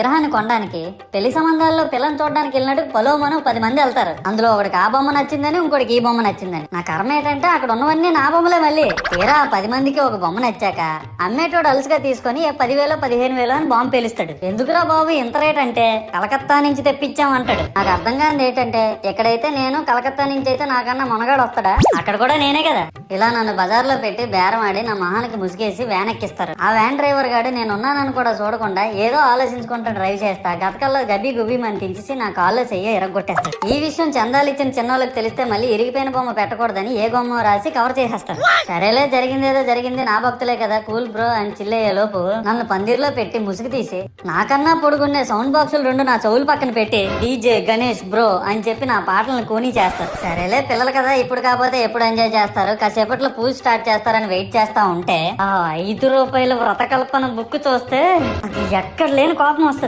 విగ్రహాన్ని కొనడానికి పెళ్ళి సంబంధాల్లో పిల్లని చూడడానికి వెళ్ళినట్టు పలో మనం పది మంది వెళ్తారు. అందులో ఒకడికి ఆ బొమ్మ నచ్చిందని ఇంకోటికి ఈ బొమ్మ నచ్చిందని. నా కర్మ ఏంటంటే అక్కడ ఉన్నవన్నీ నా బొమ్మలే మళ్ళీ. తీరా పది మందికి ఒక బొమ్మ నచ్చాక అమ్మేటోడు అలసిగా తీసుకొని పదివేలో పదివేలు పదిహేను వేలు అని బాంబు పేలుస్తాడు. ఎందుకురా బాబు ఇంత రేట్ అంటే? కలకత్తా నుంచి తెప్పించామంటాడు నాకు అర్థం కానిది ఏంటంటే ఎక్కడైతే నేను కలకత్తా నుంచి అయితే నాకన్నా మునగాడు వస్తాడా? అక్కడ కూడా నేనే కదా. ఇలా నన్ను బజార్లో పెట్టి బేరం ఆడి నా మహానికి ముసుగేసి వ్యాన్ ఎక్కిస్తారు. ఆ వ్యాన్ డ్రైవర్ గాడు నేను ఉన్నానని కూడా చూడకుండా ఏదో ఆలోచించుకుంటూ డ్రైవ్ చేస్తా. గతకల్లో గబ్బి గుబ్బి అని తించేసి నా కాల్లో చెయ్యి ఎరగొట్టేస్తాడు ఈ విషయం చందాలు ఇచ్చిన చిన్నోళ్ళకి తెలిస్తే మళ్ళీ ఇరిగిపోయిన బొమ్మ పెట్టకూడదని ఏ బొమ్మ రాసి కవర్ చేసేస్తారు సరేలే జరిగిందేదో జరిగింది నా భక్తులే కదా. కూల్ బ్రో అని చిల్లయ్యే లోపు నన్ను పందిర్లో పెట్టి ముసుగు తీసి నాకన్నా పొడుగున్నే సౌండ్ బాక్సులు రెండు నా చెవులు పక్కన పెట్టి డీజే గణేష్ బ్రో అని చెప్పి నా పాటలను కూనీ చేస్తారు సరేలే పిల్లలు కదా ఇప్పుడు కాకపోతే ఎప్పుడు ఎంజాయ్ చేస్తారు? కాసేపట్లో పూజ స్టార్ట్ చేస్తారని వెయిట్ చేస్తా ఉంటే ఆ ఐదు రూపాయల వ్రతకల్పన బుక్ చూస్తే నాకు ఎక్కడ లేని కోపం వస్తుంది.